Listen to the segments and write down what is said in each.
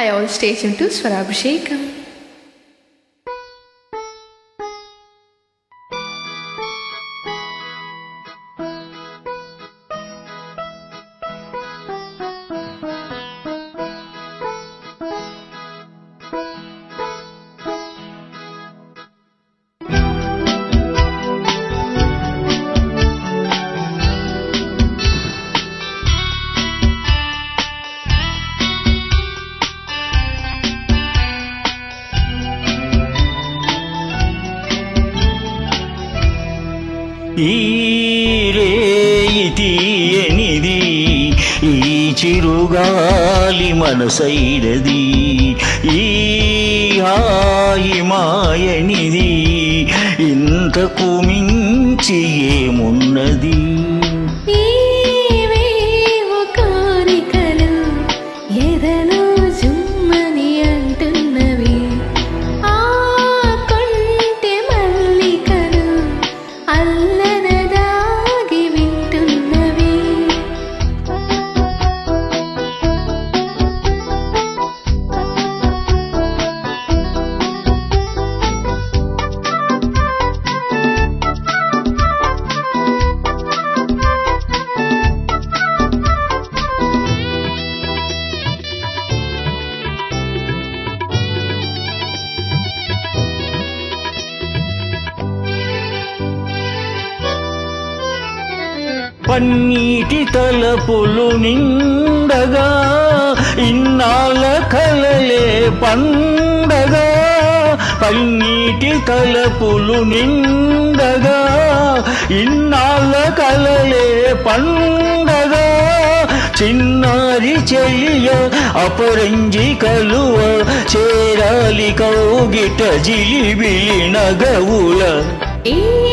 Hi all, stay tuned to Swarabhishekam. ఈ తీయనిది ఈ చిరుగాలి మనసైనది ఈ హాయి మాయనిది ఇంతకు మించి ఏమున్నది? పన్నీటి తలపులు నిండగా ఇన్నాళ్ళ కలలే పండగా. పన్నీటి తలపులు నిండగా ఇన్నాళ్ళ కలలే పండగా. చిన్నారి చెయ్య అపరంజి కలువ చేరాలి కౌగిట జిలిబిలి నగవుల. ఏవేవో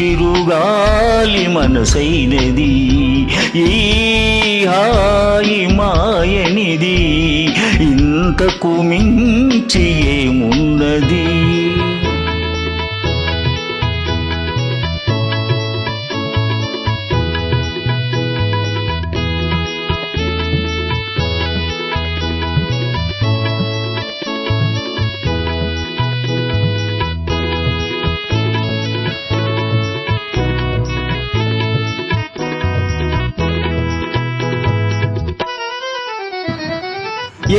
చిరుగాలి మనసైనది. ఈ హాయి మాయనిది. ఇంతకు మించి ఏమున్నది?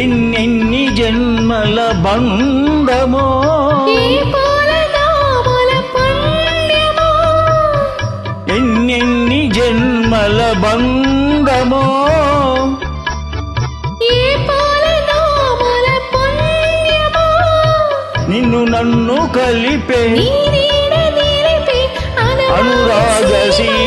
ఎన్నెన్ని జన్మల బంధమో. ఎన్నెన్ని జన్మల బంధమో. నిన్ను నన్ను కలిపే అనురాగసీ